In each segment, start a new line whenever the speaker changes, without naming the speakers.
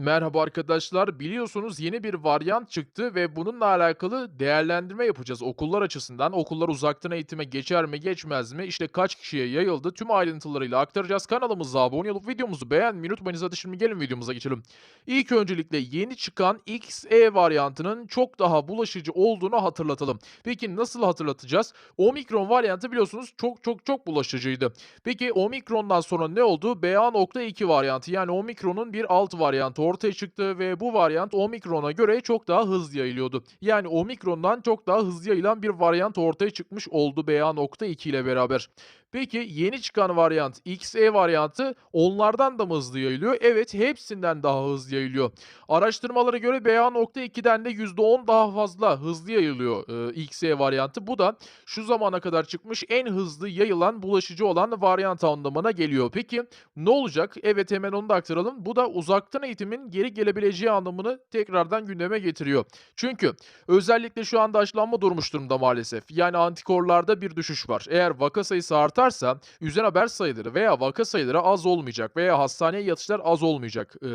Merhaba arkadaşlar. Biliyorsunuz yeni bir varyant çıktı ve bununla alakalı değerlendirme yapacağız okullar açısından. Okullar uzaktan eğitime geçer mi geçmez mi? İşte kaç kişiye yayıldı? Tüm ayrıntılarıyla aktaracağız. Kanalımıza abone olup videomuzu beğenmeyi unutmayınız. Hadi şimdi gelin videomuza geçelim. İlk öncelikle yeni çıkan XE varyantının çok daha bulaşıcı olduğunu hatırlatalım. Peki nasıl hatırlatacağız? Omikron varyantı biliyorsunuz çok çok çok bulaşıcıydı. Peki Omikron'dan sonra ne oldu? BA.2 varyantı yani Omikron'un bir alt varyantı ortaya çıktı ve bu varyant Omikron'a göre çok daha hızlı yayılıyordu. Yani Omikron'dan çok daha hızlı yayılan bir varyant ortaya çıkmış oldu BA.2 ile beraber. Peki yeni çıkan varyant XE varyantı onlardan da mı hızlı yayılıyor? Evet hepsinden daha hızlı yayılıyor. Araştırmalara göre BA.2'den de %10 daha fazla hızlı yayılıyor e, XE varyantı. Bu da şu zamana kadar çıkmış en hızlı yayılan bulaşıcı olan varyant anlamına geliyor. Peki ne olacak? Evet hemen onu da aktaralım. Bu da uzaktan eğitimin geri gelebileceği anlamını tekrardan gündeme getiriyor. Çünkü özellikle şu anda aşılanma durmuş durumda maalesef. Yani antikorlarda bir düşüş var. Eğer vaka sayısı artarsa üzen haber sayıları veya vaka sayıları az olmayacak veya hastaneye yatışlar az olmayacak. Ee,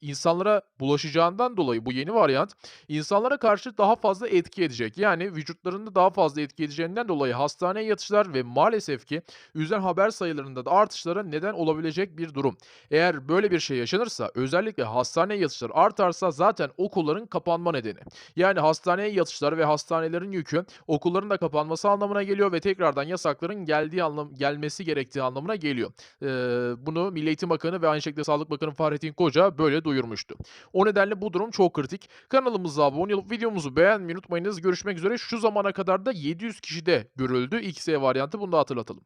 insanlara bulaşacağından dolayı bu yeni varyant insanlara karşı daha fazla etki edecek. Yani vücutlarında daha fazla etki edeceğinden dolayı hastaneye yatışlar ve maalesef ki üzen haber sayılarında da artışlara neden olabilecek bir durum. Eğer böyle bir şey yaşanırsa özellikle hastaneye yatışlar artarsa zaten okulların kapanma nedeni. Yani hastaneye yatışlar ve hastanelerin yükü okulların da kapanması anlamına geliyor ve tekrardan yasakların geldiği anlam gelmesi gerektiği anlamına geliyor. Ee, bunu Milli Eğitim Bakanı ve aynı şekilde Sağlık Bakanı Fahrettin Koca böyle duyurmuştu. O nedenle bu durum çok kritik. Kanalımıza abone olup videomuzu beğenmeyi unutmayınız. Görüşmek üzere. Şu zamana kadar da 700 kişide görüldü XE varyantı. Bunu da hatırlatalım.